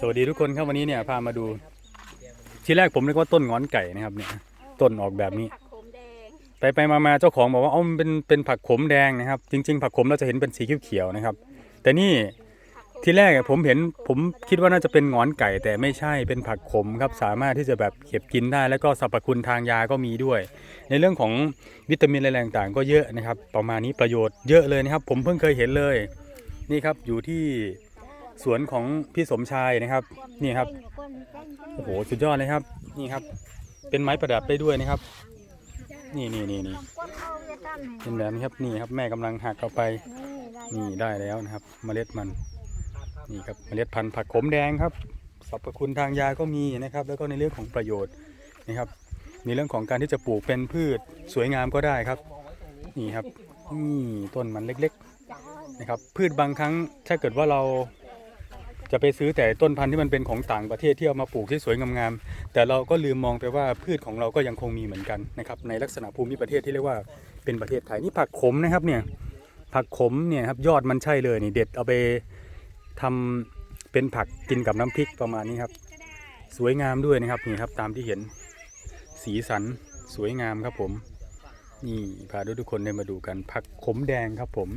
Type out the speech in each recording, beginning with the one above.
สวัสดีทุกคนครับวันนี้เนี่ยพามาดู ที่แรกผมนึกว่าต้นงอนไก่นะครับเนี่ยต้นออกแบบนี้ ไปไปมามาเจ้าของบอกว่าอ๋อมันเป็นเป็นผักขมแดงนะครับ จริง ๆ ผักขมเราจะเห็นเป็นสีเขียวๆนะครับ แต่นี่ที่แรกผมเห็นผมคิดว่าน่าจะเป็นงอนไก่ แต่ไม่ใช่เป็นผักขมครับสามารถที่จะแบบเก็บกินได้ แล้วก็สรรพคุณทางยาก็มีด้วย ในเรื่องของวิตามินอะไรต่างๆ ก็เยอะนะครับ ประมาณนี้ประโยชน์เยอะเลยนะครับ ผมเพิ่งเคยเห็นเลย นี่ครับอยู่ที่ สวนของพี่สมชายนะครับ นี่ครับโอ้โหสุดยอดเลยครับ นี่ครับ เป็นไม้ประดับได้ด้วยนะครับ นี่นี่นี่นี่เป็นแบบนี้ครับนี่ครับแม่กำลังหักเอาไป นี่ได้แล้วนะครับ เมล็ดมันนี่ครับเมล็ดพันธุ์ผักขมแดงครับสรรพคุณทางยาก็มีนะครับ แล้วก็ในเรื่องของประโยชน์นะครับในเรื่องของการที่จะปลูกเป็นพืชสวยงามก็ได้ครับ นี่ครับนี่ต้นมันเล็ก ๆ นะครับ พืชบางครั้งถ้าเกิดว่าเรา จะไปซื้อแต่ต้นพันธุ์ที่มันเป็นของต่างประเทศที่เอามาปลูกที่สวยงามๆแต่เราก็ลืมมองไปว่าพืชของเราก็ยังคงมีเหมือนกันนะครับในลักษณะภูมิประเทศที่เรียกว่าเป็นประเทศไทยนี่ผักขมนะครับเนี่ยผักขมเนี่ยครับยอดมันใช่เลยนี่เด็ดเอาไปทำเป็นผักกินกับน้ำพริกประมาณนี้ครับ สวยงามด้วยนะครับนี่ครับตามที่เห็นสีสันสวยงามครับผมนี่พาทุกคนได้มาดูกันผักขมแดงครับผม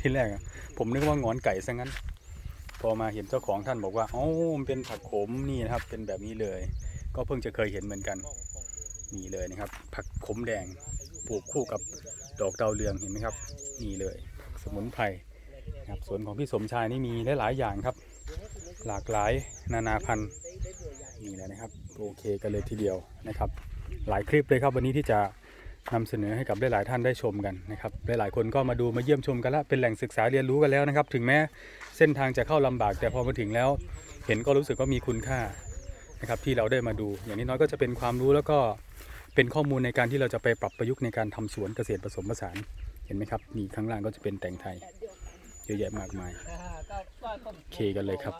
ที่แรกผมนึกว่างอนไก่ซะงั้น อมาเห็นเจ้าของท่านบอกว่าอ๋อมันเป็นผักขมนี่นะครับ เป็นแบบนี้เลย ก็เพิ่งจะเคยเห็นเหมือนกันนี่เลยนะครับ ผักขมแดงปลูกคู่กับดอกดาวเรืองเห็นไหมครับ นี่เลยสมุนไพรครับสวนของพี่สมชายนี่มีหลายๆอย่างครับ หลากหลายนานาพันธุ์นี่แหละนะครับ โอเคกันเลยทีเดียวนะครับ หลายคลิปเลยครับวันนี้ที่จะ นำเสนอให้กับหลายๆท่านได้ชมกันนะครับหลายๆคนก็มาดูมาเยี่ยมชมกันแล้วเป็นแหล่งศึกษาเรียนรู้กันแล้วนะครับ ถึงแม้เส้นทางจะเข้าลำบากแต่พอมาถึงแล้ว เห็นก็รู้สึกว่ามีคุณค่านะครับที่เราได้มาดู อย่างนี้น้อยก็จะเป็นความรู้แล้วก็เป็นข้อมูลในการที่เราจะไปปรับประยุกต์ในการทำสวนเกษตรผสมผสานเห็นไหมครับนี่ข้างล่างก็จะเป็นแตงไทยเยอะแยะมากมายโอเคกันเลยครับ